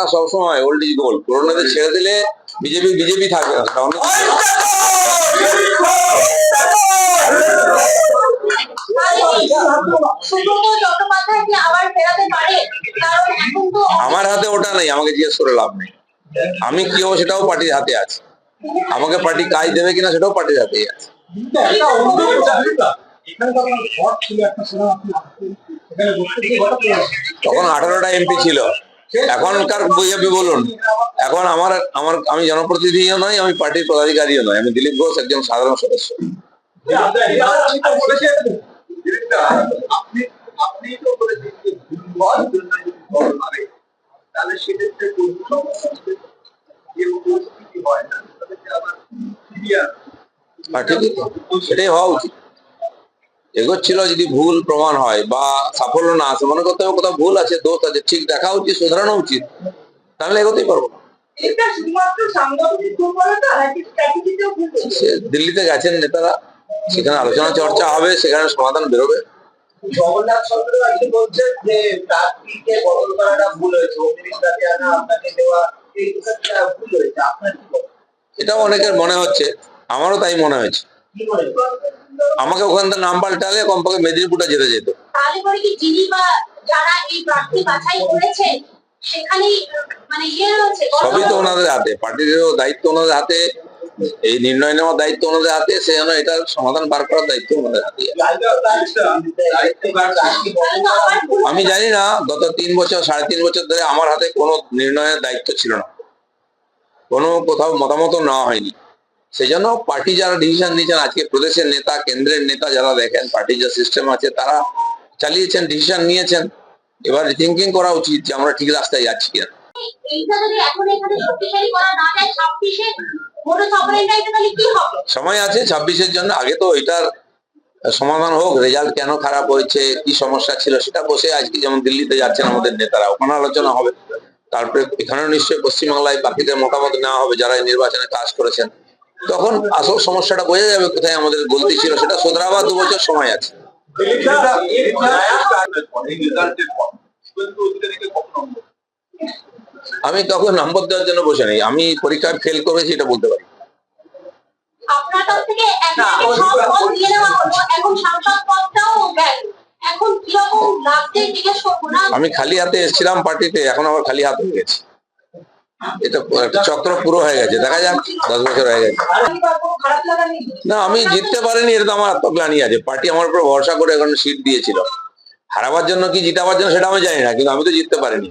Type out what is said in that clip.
পুরনোরা সবসময় old is gold পুরনোদের ছেড়ে দিলে বিজেপি বিজেপি থাকবে না। আমার হাতে ওটা নেই আমাকে জিজ্ঞেস করে লাভ নেই। আমি কি হব সেটাও পার্টির হাতে আছে। আমাকে পার্টি কাজ দেবে কিনা সেটাও পার্টির হাতেই আছে। তখন আঠারোটা এমপি ছিল। এখনকার বিজেপি বলুন। এখন আমার আমার, আমি জনপ্রতিনিধিও নয় আমি পার্টির পদাধিকারীও নয় আমি দিলীপ ঘোষ একজন সাধারণ সদস্য। সেটাই হওয়া উচিত। এগোচ্ছিল যদি ভুল প্রমাণ হয় বা সাফল্য না আসে মনে করতে হবে কোথাও ভুল আছে দোষ আছে ঠিক দেখা উচিত শুধরানো উচিত তাহলে এগোতেই পারব না। এটা দিল্লিতে গেছেন নেতারা সেখানে আলোচনা চর্চা হবে সেখানে সমাধান বেরোবে জগন্নাথ চন্দ্র আজকে বলছেন যে প্রার্থীকে বদল করাটা ভুল হয়েছে অতিরিক্তাকে আনা আপনাকে দেওয়া এই ভুল হয়েছে আপনার কি মত? এটাও অনেকের মনে হচ্ছে আমারও তাই মনে হয়েছে? আমাকে ওখান থেকে নাম পাল্টালে কমপক্ষে মেদিনীপুরটা যেতে যেত। তাহলে পরে কি যিনি বা যারা এই প্রার্থী বাছাই করেছেন সেখানেই মানে ইয়ে সবই তো ওনাদের হাতে। পার্টিরও দায়িত্ব ওনাদের হাতে এই নির্ণয় নেওয়ার দায়িত্ব ওনাদের হাতে সে যেন এটার সমাধান বার করার দায়িত্ব ওনাদের হাতে। আমি জানি না গত তিন বছর সাড়ে তিন বছর ধরে আমার হাতে কোনো নির্ণয়ের দায়িত্ব ছিল না। কোনো কোথাও মতামত নেওয়া হয়নি। সেই জন্য পার্টি যারা ডিসিশন নিয়েছেন আজকে প্রদেশের নেতা কেন্দ্রের নেতা যারা দেখেন পার্টির যে সিস্টেম আছে তারা চালিয়েছেন ডিসিশন নিয়েছেন। এবার থিঙ্কিং করা উচিত যে আমরা ঠিক রাস্তায় যাচ্ছি কিনা। এখন এখানে সময় আছে ছাব্বিশের জন্য। আগে তো এটার সমাধান হোক রেজাল্ট কেন খারাপ হয়েছে কি সমস্যা ছিল সেটা বসে আজকে যেমন দিল্লিতে যাচ্ছেন আমাদের নেতারা ওখানে আলোচনা হবে। তারপরে এখানেও নিশ্চয়ই পশ্চিমবাংলায় বাকিদের মতামত নেওয়া হবে যারা নির্বাচনে কাজ করেছেন। তখন আসল সমস্যাটা বোঝা যাবে কোথায় আমাদের গলতি ছিল সেটা শোধরাবার দু বছর সময় আছে। আমি তখন নম্বর দেওয়ার জন্য বসে নেই আমি পরীক্ষার ফেল করেছি এটা বলতে পারি। আমি খালি হাতে এসেছিলাম পার্টিতে এখন আবার খালি হাতে গেছি। এটা একটা চক্র পুরো হয়ে গেছে, দেখা যাক, দশ বছর হয়ে গেছে। না, আমি জিততে পারিনি, এটা তো আমার আত্মগ্লানি আছে। পার্টি আমার উপর ভরসা করে এখন সিট দিয়েছিল। হারাবার জন্য কি জিতাবার জন্য সেটা আমি জানি না, কিন্তু আমি তো জিততে পারিনি।